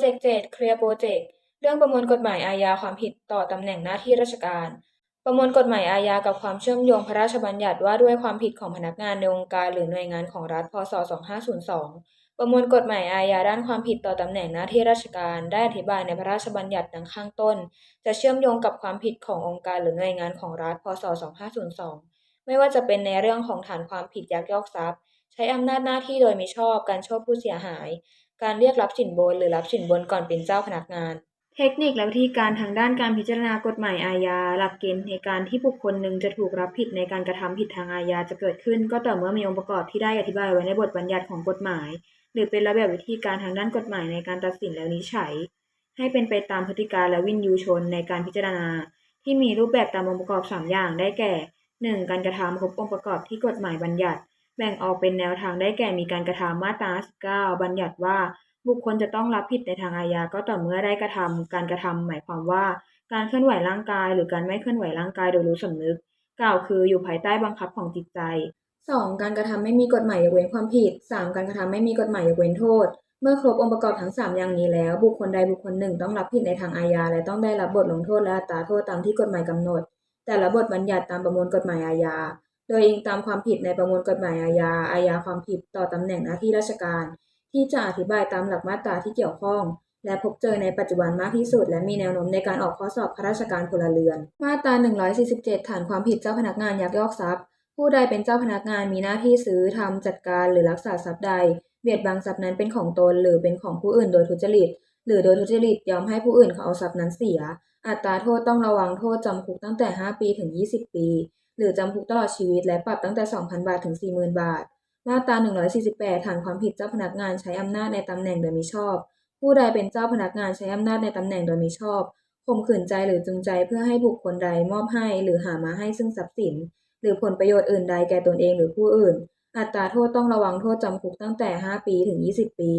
เจกต์7เคลียร์โปรเจกต์เรื่องประมวลกฎหมายอาญาความผิดต่อตำแหน่งหน้าที่ราชการ ประมวลกฎหมายอาญากับความเชื่อมโยงพระราชบัญญัติว่าด้วยความผิดของพนักงานในองค์การหรือหน่วยงานของรัฐพศ 2502 ประมวลกฎหมายอาญาด้านความผิดต่อตำแหน่งหน้าที่ราชการ ได้อธิบายในพระราชบัญญัติดังข้างต้น จะเชื่อมโยงกับความผิดขององค์การหรือหน่วยงานของรัฐพศ 2502 ไม่ว่าจะเป็นในเรื่องของฐานความผิดยักยอกทรัพย์ ใช้อำนาจหน้าที่โดยมิชอบการโชคผู้เสียหาย การเรียกรับสินบนหรือรับสินบนก่อนเป็นเจ้าพนักงาน เทคนิคและวิธีการทางด้านการพิจารณากฎหมายอาญา หลักเกณฑ์ในการที่บุคคลหนึ่งจะถูกรับผิดในการกระทำผิดทางอาญาจะเกิดขึ้น ก็ต่อเมื่อมีองค์ประกอบที่ได้อธิบายไว้ในบทบัญญัติของกฎหมาย หรือเป็นระเบียบวิธีการทางด้านกฎหมายในการตัดสินแล้วนิจฉัย ให้เป็นไปตามพฤติการและวินยูชนในการพิจารณา ที่มีรูปแบบตามองค์ประกอบ 3 อย่างได้แก่ 1. การกระทำครบองค์ประกอบที่กฎหมายบัญญัติ แบ่งออกเป็นแนวทางได้แก่มีการกระทำมาตรา 19 บัญญัติว่าบุคคลจะต้องรับผิดในทางอาญาก็ต่อเมื่อได้กระทำการกระทำหมายความว่า การเคลื่อนไหวร่างกาย หรือการไม่เคลื่อนไหวร่างกายโดยรู้สำนึก กล่าวคืออยู่ภายใต้บังคับของจิตใจ 2. การกระทำไม่มีกฎหมายยกเว้นความผิด 3. การกระทำไม่มีกฎหมายยกเว้นโทษ เมื่อครบองค์ประกอบทั้ง 3 อย่างนี้แล้ว บุคคลใดบุคคลหนึ่งต้องรับผิดในทางอาญา และต้องได้รับบทลงโทษและอัตราโทษตามที่กฎหมายกำหนด แต่ละบทบัญญัติตามประมวลกฎหมายอาญา โดยอิงตามความผิดในประมวลกฎหมายอาญา อาญาความผิดต่อตำแหน่งหน้าที่ราชการ ที่จะอธิบายตามหลักมาตราที่เกี่ยวข้อง และพบเจอในปัจจุบันมากที่สุด และมีแนวโน้มในการออกข้อสอบข้าราชการพลเรือน มาตรา 147 ฐานความผิดเจ้าพนักงานยักยอกทรัพย์ ผู้ใดเป็นเจ้าพนักงานมีหน้าที่ซื้อทำจัดการหรือรักษาทรัพย์ใด เบียดบังทรัพย์นั้นเป็นของตนหรือเป็นของผู้อื่นโดยทุจริต หรือโดยทุจริตยอมให้ผู้อื่นเขาเอาทรัพย์นั้นเสีย อัตราโทษต้องระวังโทษจำคุกตั้งแต่ 5 ปีถึง 20 ปี หรือจำคุกตลอดชีวิตและปรับตั้งแต่ 2,000 บาทถึง 40,000 บาท มาตรา 148 ฐานความผิดเจ้าพนักงานใช้อำนาจในตำแหน่งโดยมิชอบ ผู้ใดเป็นเจ้าพนักงานใช้อำนาจในตำแหน่งโดยมิชอบข่มขืนใจหรือจูงใจเพื่อให้บุคคลใดมอบให้ หรือหามาให้ซึ่งทรัพย์สิน หรือผลประโยชน์อื่นใดแก่ตนเองหรือผู้อื่น อัตราโทษต้องระวังโทษจำคุกตั้งแต่ 5 ปีถึง 20 ปี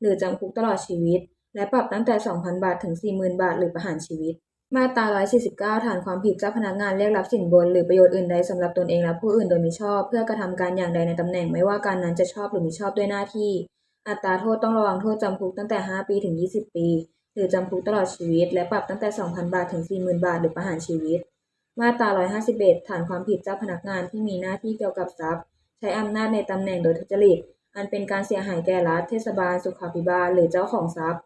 หรือจำคุกตลอดชีวิต และปรับตั้งแต่ 2,000 บาทถึง 40,000 บาท หรือประหารชีวิต มาตรา 149 ฐานความผิดเจ้าพนักงานเรียกรับสินบน หรือประโยชน์อื่นใดสำหรับตนเองและผู้อื่นโดยมิชอบ เพื่อกระทำการอย่างใดในตำแหน่งไม่ว่าการนั้นจะชอบหรือมิชอบด้วยหน้าที่ อัตราโทษต้องระวังโทษจำคุกตั้งแต่ 5 ปีถึง 20 ปี หรือจำคุกตลอดชีวิต และปรับตั้งแต่ 2,000 บาทถึง 40,000 บาท หรือประหารชีวิต มาตรา 151 ฐานความผิดเจ้าพนักงานที่มีหน้าที่เกี่ยวกับทรัพย์ ใช้อำนาจในตำแหน่งโดยทุจริต อันเป็นการเสียหายแก่รัฐเทศบาล สุขาภิบาล หรือเจ้าของทรัพย์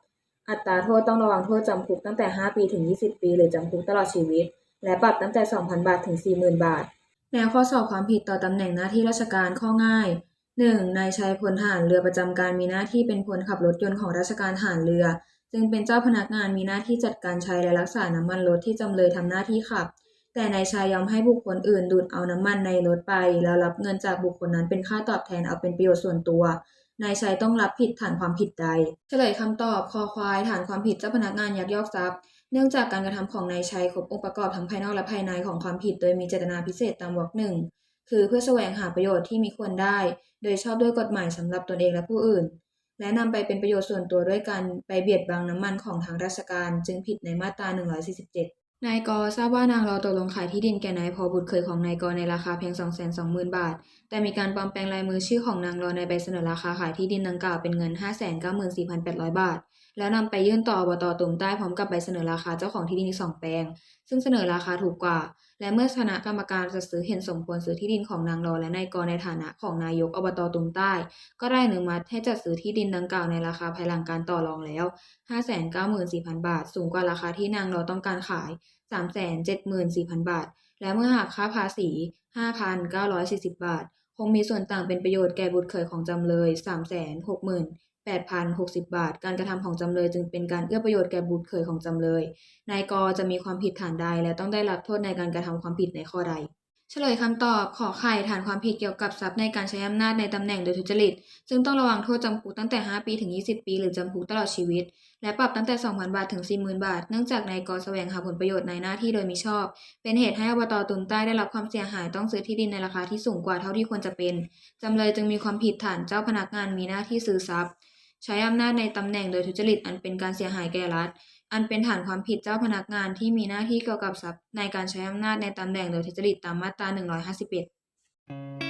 อัตราโทษต้องระวังโทษจำคุกตั้งแต่ 5 ปีถึง 20 ปี หรือจำคุกตลอดชีวิต และปรับตั้งแต่ 2,000 บาทถึง 40,000 บาท แนวข้อสอบความผิดต่อตำแหน่งหน้าที่ราชการข้อง่าย 1. นายชัยพลทหารเรือประจำการมีหน้าที่เป็นคนขับรถยนต์ของราชการทหารเรือ จึงเป็นเจ้าพนักงานมีหน้าที่จัดการใช้และรักษาน้ำมันรถที่จำเลยทำหน้าที่ขับ แต่นายชายยอมให้บุคคลอื่นดูดเอาน้ำมันในรถไป แล้วรับเงินจากบุคคลนั้นเป็นค่าตอบแทนเอาเป็นประโยชน์ส่วนตัว นายชัยต้องรับผิดฐานความผิดใด เฉลยคำตอบคอควายฐานความผิดเจ้าพนักงานยักยอกทรัพย์ เนื่องจากการกระทำของนายชัยครบองค์ประกอบทั้งภายนอกและภายในของความผิด โดยมีเจตนาพิเศษตามวรรคหนึ่งคือเพื่อแสวงหาประโยชน์ที่มีควรได้ โดยชอบด้วยกฎหมายสำหรับตนเองและผู้อื่น และนำไปเป็นประโยชน์ส่วนตัวด้วยการไปเบียดบังน้ำมันของทางราชการ จึงผิดในมาตรา 147 นายกทราบว่านางรอตกลงขายที่ดินแก่นายพอบุตรเคยของนายกในราคาเพียง 220,000 บาท แต่มีการปลอมแปลงลายมือชื่อของนางรอในใบเสนอราคาขายที่ดินดังกล่าวเป็นเงิน 594,800 บาท แล้วนำไปยื่นต่ออบตตุ่มใต้พร้อมกับใบเสนอราคาเจ้าของที่ดินอีกสองแปลง ซึ่งเสนอราคาถูกกว่า และเมื่อคณะกรรมการจัดซื้อเห็นสมควรซื้อที่ดินของนางรอและนายกในฐานะของนายกอบตตุ่มใต้ ก็ได้อนุมัติให้จัดซื้อที่ดินดังกล่าวในราคาภายหลังการต่อรองแล้ว 594,000 บาท สูงกว่าราคาที่นางรอต้องการขาย 374,000 บาท และเมื่อหักค่าภาษี 5,940 บาท คงมีส่วนต่างเป็นประโยชน์แก่บุตรเขยของจำเลย 8,060 บาท การกระทำของจำเลยจึงเป็นการเอื้อประโยชน์แก่บุตรเขยของจำเลย นายกจะมีความผิดฐานใด และต้องได้รับโทษในการกระทำความผิดในข้อใด เฉลยคำตอบขอไข่ฐานความผิดเกี่ยวกับทรัพย์ในการใช้อำนาจในตำแหน่งโดยทุจริต ซึ่งต้องระวังโทษจำคุกตั้งแต่ 5 ปีถึง 20 ปี หรือจำคุกตลอดชีวิต และปรับตั้งแต่ 2,000 บาทถึง 40,000 บาท เนื่องจากนายกแสวงหาผลประโยชน์ในหน้าที่โดยมิชอบ เป็นเหตุให้อบตตุมใต้ได้รับความเสียหายต้องซื้อที่ดินในราคาที่สูงกว่าเท่าที่ควรจะเป็นจำเลยจึงมีความผิดฐานเจ้าพนักงานมีหน้าที่ซื้อทรัพย์ ใช้อำนาจในตำแหน่งโดยทุจริตอันเป็นการเสียหายแก่รัฐ อันเป็นฐานความผิดเจ้าพนักงานที่มีหน้าที่เกี่ยวกับทรัพย์ในการใช้อำนาจในตำแหน่งโดยทุจริตตามมาตรา 151